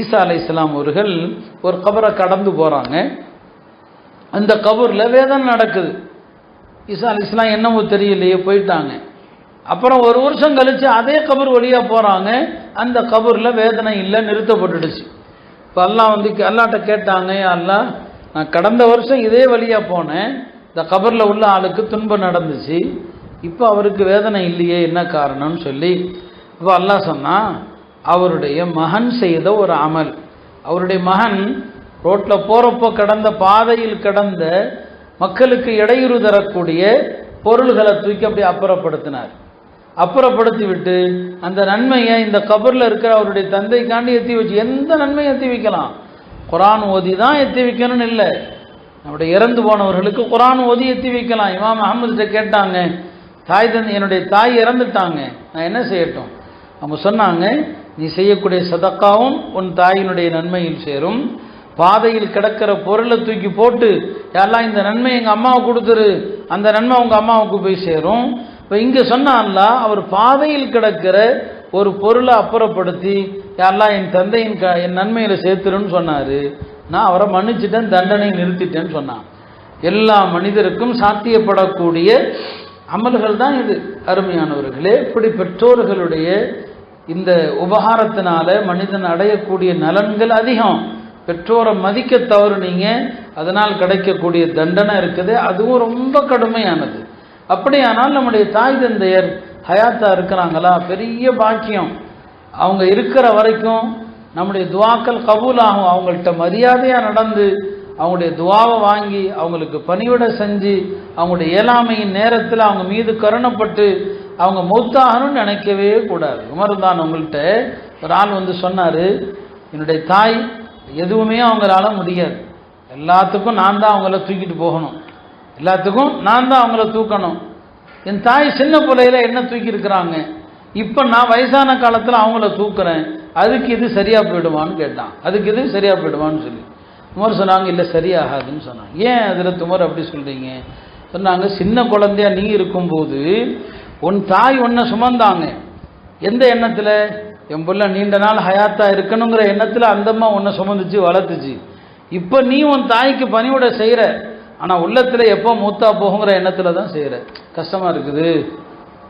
ஈசா அலை இஸ்லாம் அவர்கள் ஒரு கபரை கடந்து போகிறாங்க அந்த கபூரில் வேதனை நடக்குது. ஈசா அலி இஸ்லாம் என்னமோ தெரியலையே போயிட்டாங்க. அப்புறம் ஒரு வருஷம் கழித்து அதே கபர் வழியாக போகிறாங்க அந்த கபூரில் வேதனை இல்லை நிறுத்தப்பட்டுடுச்சு. இப்போ எல்லாம் வந்து அல்லாட்ட கேட்டாங்க அல்லா நான் கடந்த வருஷம் இதே வழியாக போனேன். இந்த கபரில் உள்ள ஆளுக்கு துன்பம் நடந்துச்சு. இப்போ அவருக்கு வேதனை இல்லையே என்ன காரணம்னு சொல்லி. இப்போ அல்லாஹ் சொன்னால் அவருடைய மகன் செய்த ஒரு அமல். அவருடைய மகன் ரோட்டில் போகிறப்போ கடந்த பாதையில் கடந்த மக்களுக்கு இடையூறு தரக்கூடிய பொருள்களை தூக்கி அப்படி அப்புறப்படுத்தினார். அப்புறப்படுத்தி விட்டு அந்த நன்மையை இந்த கபரில் இருக்கிற அவருடைய தந்தைக்காண்டி எத்தி வச்சு எந்த நன்மையை எத்தி வைக்கலாம். குரான் ஓதி தான் எத்தி வைக்கணும்னு இல்லை. நம்முடைய இறந்து போனவர்களுக்கு குரான் ஓதி எத்தி வைக்கலாம். இமாம் அகமதுகிட்ட கேட்டாங்க தாய் தந்தை என்னுடைய தாய் இறந்துட்டாங்க. நான் என்ன செய்யட்டும்? அவங்க சொன்னாங்க நீ செய்யக்கூடிய சதக்காவும் உன் தாயினுடைய நன்மையில் சேரும். பாதையில் கிடக்கிற பொருளை தூக்கி போட்டு யாரெல்லாம் இந்த நன்மை எங்கள் அம்மாவுக்கு கொடுத்துரு அந்த நன்மை உங்கள் அம்மாவுக்கு போய் சேரும். இப்போ இங்கே சொன்னான்ல அவர் பாதையில் கிடக்கிற ஒரு பொருளை அப்புறப்படுத்தி யாரெல்லாம் என் தந்தையின் க என் நன்மையில் சேர்த்துருன்னு சொன்னார் நான் அவரை மன்னிச்சிட்டேன் தண்டனை நிறுத்திட்டேன்னு சொன்னான். எல்லா மனிதருக்கும் சாத்தியப்படக்கூடிய அமல்கள் தான் இது அருமையானவர்களே. இப்படி பெற்றோர்களுடைய இந்த உபகாரத்தினால மனிதன் அடையக்கூடிய நலன்கள் அதிகம். பெற்றோரை மதிக்க தவறுனீங்க அதனால் கிடைக்கக்கூடிய தண்டனை இருக்குது அதுவும் ரொம்ப கடுமையானது. அப்படியானால் நம்முடைய தாய் தந்தையர் ஹயாத்தா இருக்கிறாங்களா? பெரிய பாக்கியம். அவங்க இருக்கிற வரைக்கும் நம்முடைய துவாக்கள் கபூல் ஆகும் அவங்கள்ட்ட மரியாதையாக நடந்து அவங்களுடைய துவாவை வாங்கி அவங்களுக்கு பணிவிட செஞ்சு அவங்களுடைய இயலாமையின் நேரத்தில் அவங்க மீது கருணப்பட்டு அவங்க மௌத்தாகணும்னு நினைக்கவே கூடாது. உமர்தான் உங்கள்கிட்ட ஒரு ஆள் வந்து சொன்னார் என்னுடைய தாய் எதுவுமே அவங்களால முடியாது. எல்லாத்துக்கும் நான் தான் அவங்கள தூக்கிட்டு போகணும். எல்லாத்துக்கும் நான் தான் அவங்கள தூக்கணும். என் தாய் சின்ன பிள்ளையில் என்ன தூக்கியிருக்கிறாங்க? இப்போ நான் வயசான காலத்தில் அவங்கள தூக்குறேன். அதுக்கு இது சரியாக போயிடுவான்னு கேட்டான். அதுக்கு இது சரியாக போயிடுவான்னு சொல்லி. துமர் சொன்னாங்க இல்லை சரியாகாதுன்னு சொன்னாங்க ஏன் அதில் துமர் அப்படி சொல்கிறீங்க சொன்னாங்க சின்ன குழந்தையா நீ இருக்கும்போது உன் தாய் உன்னை சுமந்தாங்க. எந்த எண்ணத்தில்? என் பிள்ளை நீண்ட நாள் ஹயாத்தா இருக்கணுங்கிற எண்ணத்தில் அந்தம்மா உன்னை சுமந்துச்சு வளர்த்துச்சு. இப்போ நீ உன் தாய்க்கு பணிவிட செய்கிற ஆனால் உள்ளத்தில் எப்போ மூத்தா போகுங்கிற எண்ணத்தில் தான் செய்கிற கஷ்டமாக இருக்குது.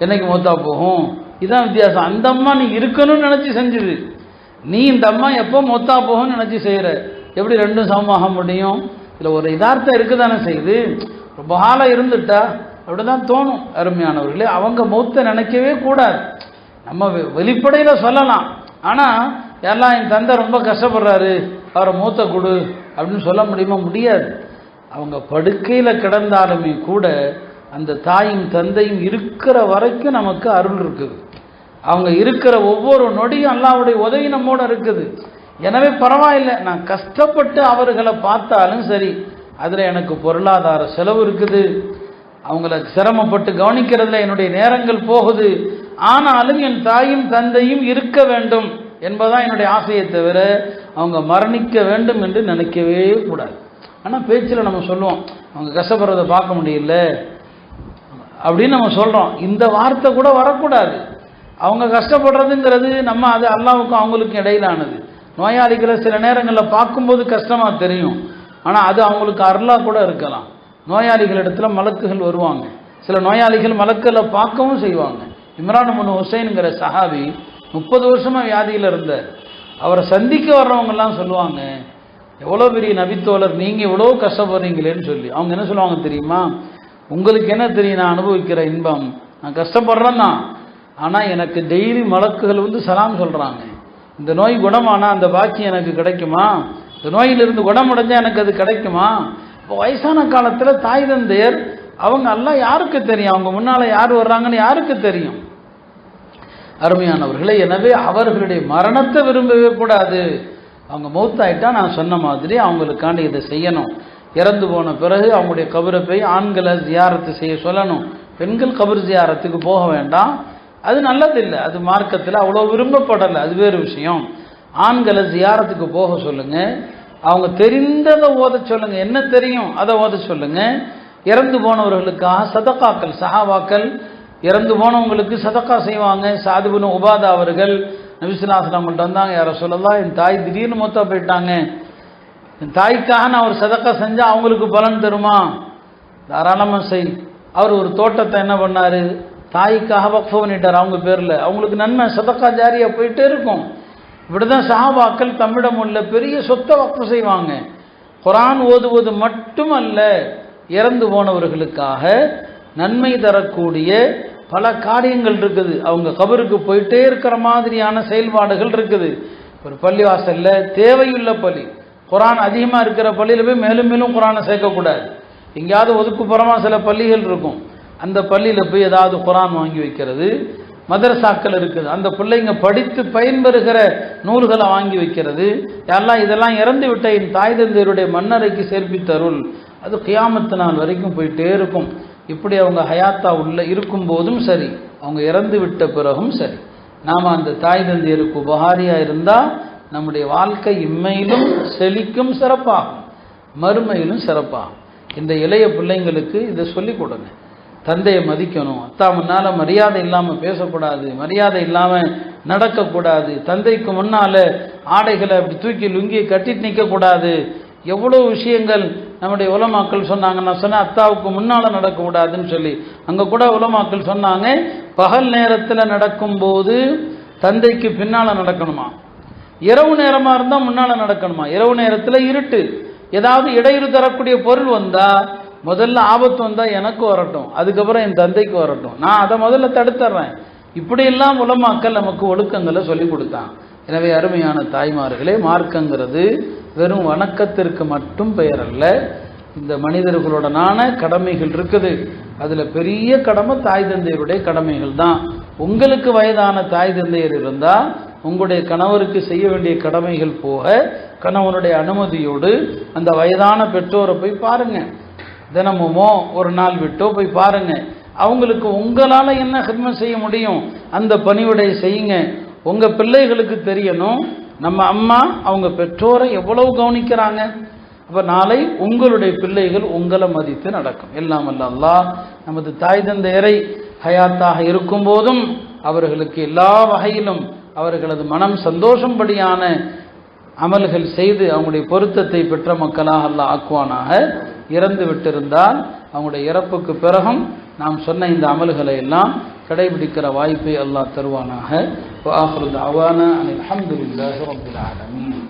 என்னைக்கு மூத்தா போகும்? இதுதான் வித்தியாசம். அந்த அம்மா நீ இருக்கணும்னு நினச்சி செஞ்சுது. நீ இந்த அம்மா எப்போ மூத்தா போகும்னு நினச்சி செய்கிற எப்படி ரெண்டும் சமமாக முடியும்? இதில் ஒரு யதார்த்தம் இருக்குதானே செய்யுது? ரொம்ப காலம் இருந்துட்டா. அப்படி தான் தோணும் அருமையானவர்களே. அவங்க மூத்த நினைக்கவே கூடாது. நம்ம வெளிப்படையில் சொல்லலாம். ஆனால் எல்லாம் என் தந்தை ரொம்ப கஷ்டப்படுறாரு அவரை மூத்த கொடு அப்படின்னு சொல்ல முடியுமா? முடியாது. அவங்க படுக்கையில் கிடந்தாலுமே கூட அந்த தாயும் தந்தையும் இருக்கிற வரைக்கும் நமக்கு அருள் இருக்குது. அவங்க இருக்கிற ஒவ்வொரு நொடியும் அல்லாவுடைய உதவி நம்மோட இருக்குது. எனவே பரவாயில்லை நான் கஷ்டப்பட்டு அவர்களை பார்த்தாலும் சரி அதில் எனக்கு பொருளாதார செலவு இருக்குது. அவங்கள சிரமப்பட்டு கவனிக்கிறதுல என்னுடைய நேரங்கள் போகுது. ஆனாலும் என் தாயும் தந்தையும் இருக்க வேண்டும் என்பதான் என்னுடைய ஆசையை தவிர அவங்க மரணிக்க வேண்டும் என்று நினைக்கவே கூடாது. ஆனால் பேச்சில் நம்ம சொல்லுவோம் அவங்க கஷ்டப்படுறதை பார்க்க முடியல அப்படின்னு நம்ம சொல்கிறோம் இந்த வார்த்தை கூட வரக்கூடாது. அவங்க கஷ்டப்படுறதுங்கிறது நம்ம அது அல்லாவுக்கும் அவங்களுக்கும் இடையிலானது. நோயாளிகளை சில நேரங்களில் பார்க்கும்போது கஷ்டமாக தெரியும். ஆனால் அது அவங்களுக்கு அருளாக கூட இருக்கலாம். நோயாளிகள் இடத்துல மலக்குகள் வருவாங்க. சில நோயாளிகள் மலக்களை பார்க்கவும் செய்வாங்க. இம்ரான் முன் ஹுசைனுங்கிற சஹாபி முப்பது வருஷமாக வியாதியில் இருந்தார். அவரை சந்திக்க வர்றவங்கெல்லாம் சொல்லுவாங்க எவ்வளோ பெரிய நபித்தோழர் நீங்கள் எவ்வளோ கஷ்டப்படுறீங்களேன்னு சொல்லி. அவங்க என்ன சொல்லுவாங்க தெரியுமா? உங்களுக்கு என்ன தெரியும்? நான் அனுபவிக்கிற இன்பம். நான் கஷ்டப்படுறேன் தான் ஆனால் எனக்கு டெய்லி மலக்குகள் வந்து சலாம் சொல்கிறாங்க இந்த நோய் குணமானால் அந்த பாக்கியம் எனக்கு கிடைக்குமா? இந்த நோயிலிருந்து குணமடைஞ்சால் எனக்கு அது கிடைக்குமா? இப்போ வயசான காலத்தில் தாய் தந்தையர் அவங்க எல்லாம் யாருக்கு தெரியும்? அவங்க முன்னால் யார் வர்றாங்கன்னு யாருக்கு தெரியும்? அருமையானவர்களே எனவே அவர்களுடைய மரணத்தை விரும்பவே கூடாது. அவங்க மௌத்தாயிட்டா நான் சொன்ன மாதிரி அவங்களுக்காண்டி இதை செய்யணும். இறந்து போன பிறகு அவங்களுடைய கபரை போய் ஆண்களை ஜியாரத்து செய்ய சொல்லணும். பெண்கள் கபர் ஜியாரத்துக்கு போக வேண்டாம். அது நல்லதில்லை. அது மார்க்கத்தில் அவ்வளோ விரும்பப்படலை. அது வேறு விஷயம். ஆண்களை ஜியாரத்துக்கு போக சொல்லுங்கள் அவங்க தெரிந்ததை ஓத சொல்லுங்க. என்ன தெரியும்? அதை ஓத சொல்லுங்க. இறந்து போனவர்களுக்காக சதக்காக்கள் சஹாவாக்கள் இறந்து போனவங்களுக்கு சதக்கா செய்வாங்க. சாதுபுன் உபாதா அவர்கள் நபிசுல்லாஸ்லாமல்ட்ட வந்தாங்க யார சொல்லலாம் என் தாய் திடீர்னு மொத்தம் போயிட்டாங்க. என் தாய்க்காக நான் ஒரு சதக்கா செஞ்சால் அவங்களுக்கு பலன் தருமா? தாராளமாக செய். அவர் ஒரு தோட்டத்தை என்ன பண்ணார்? தாய்க்காக வக்ஃபு பண்ணிட்டார். அவங்க பேரில். அவங்களுக்கு நன்மை சதக்கா ஜாரியாக போயிட்டே இருக்கும். இப்படிதான் சஹாபாக்கள் தம்மிடம் உள்ள பெரிய சொத்தை வக்ஃப செய்வாங்க. குரான் ஓதுவது மட்டுமல்ல இறந்து போனவர்களுக்காக நன்மை தரக்கூடிய பல காரியங்கள் இருக்குது. அவங்க கபருக்கு போயிட்டே இருக்கிற மாதிரியான செயல்பாடுகள் இருக்குது. ஒரு பள்ளிவாசல்ல தேவையுள்ள பள்ளி. குரான் அதிகமாக இருக்கிற பள்ளியில் போய் மேலும் மேலும் குரானை சேர்க்கக்கூடாது. எங்கேயாவது ஒதுக்குப்புறமா சில பள்ளிகள் இருக்கும். அந்த பள்ளியில் போய் ஏதாவது குரான் வாங்கி வைக்கிறது. மதரசாக்கள் இருக்குது. அந்த பிள்ளைங்க படித்து பயன்பெறுகிற நூல்களை வாங்கி வைக்கிறது. எல்லாம் இதெல்லாம் இறந்து விட்ட என் தாய் தந்தையருடைய மன்னரைக்கு சேர்ப்பித்தருள் அது கியாமத்து நாள் வரைக்கும் போயிட்டே இருக்கும். இப்படி அவங்க ஹயாத்தா உள்ள இருக்கும்போதும் சரி அவங்க இறந்து விட்ட பிறகும் சரி. நாம் அந்த தாய் தந்தையருக்கு உபகாரியாக இருந்தால் நம்முடைய வாழ்க்கை இம்மையிலும் செழிக்கும் சிறப்பாகும். மறுமையிலும் சிறப்பாகும். இந்த இளைய பிள்ளைங்களுக்கு இதை சொல்லிக் கொடுங்க. தந்தையை மதிக்கணும். அத்தா முன்னால் மரியாதை இல்லாமல் பேசக்கூடாது. மரியாதை இல்லாமல் நடக்கக்கூடாது. தந்தைக்கு முன்னால் ஆடைகளை அப்படி தூக்கி லுங்கி கட்டிட்டு நிற்கக்கூடாது எவ்வளோ விஷயங்கள் நம்முடைய உலமாக்கள் சொன்னாங்க. நான் சொன்னேன் அத்தாவுக்கு முன்னால் நடக்கக்கூடாதுன்னு சொல்லி. அங்கே கூட உலமாக்கள் சொன்னாங்க பகல் நேரத்தில் நடக்கும்போது தந்தைக்கு பின்னால் நடக்கணுமா? இரவு நேரமாக இருந்தால் முன்னால் நடக்கணுமா? இரவு நேரத்தில் இருட்டு. ஏதாவது இடையூறு தரக்கூடிய பொருள் வந்தால் முதல்ல ஆபத்து வந்தால் எனக்கு வரட்டும் அதுக்கப்புறம் என் தந்தைக்கு வரட்டும். நான் அதை முதல்ல தடுத்துறேன். இப்படியெல்லாம் உலமாக்கள் நமக்கு ஒழுக்கங்களை சொல்லி கொடுத்தான். எனவே அருமையான தாய்மார்களே மார்க்கங்கிறது வெறும் வணக்கத்திற்கு மட்டும் பெயர் அல்ல. இந்த மனிதர்களுடனான கடமைகள் இருக்குது. அதில் பெரிய கடமை தாய் தந்தையருடைய கடமைகள் தான். உங்களுக்கு வயதான தாய் தந்தையர் இருந்தால் உங்களுடைய கணவருக்கு செய்ய வேண்டிய கடமைகள் போக கணவனுடைய அனுமதியோடு அந்த வயதான பெற்றோரை போய் பாருங்கள் தினமுமோ ஒரு நாள் விட்டோ போய் பாருங்க. அவங்களுக்கு உங்களால் என்ன ஹிதமத் செய்ய முடியும்? அந்த பணிவிடை செய்யுங்க. உங்கள் பிள்ளைகளுக்கு தெரியணும் நம்ம அம்மா அவங்க பெற்றோரை எவ்வளவு கவனிக்கிறாங்க? அப்போ நாளை உங்களுடைய பிள்ளைகள் உங்களை மதித்து நடக்கும். எல்லாம் அல்லா நமது தாய் தந்தையரை ஹயாத்தாக இருக்கும் போதும் அவர்களுக்கு எல்லா வகையிலும் அவர்களது மனம் சந்தோஷம்படியான அமல்கள் செய்து அவங்களுடைய பொருத்தத்தை பெற்ற மக்களாக அல்ல ஆக்குவானாக. இறந்து விட்டிருந்தால் அவங்களுடைய இறப்புக்கு பிறகும் நாம் சொன்ன இந்த அமல்களை எல்லாம் கடைபிடிக்கிற வாய்ப்பை அல்லாஹ் தருவானாக. அவான அலமதுல்லாஹி ரபில் ஆலமீன்.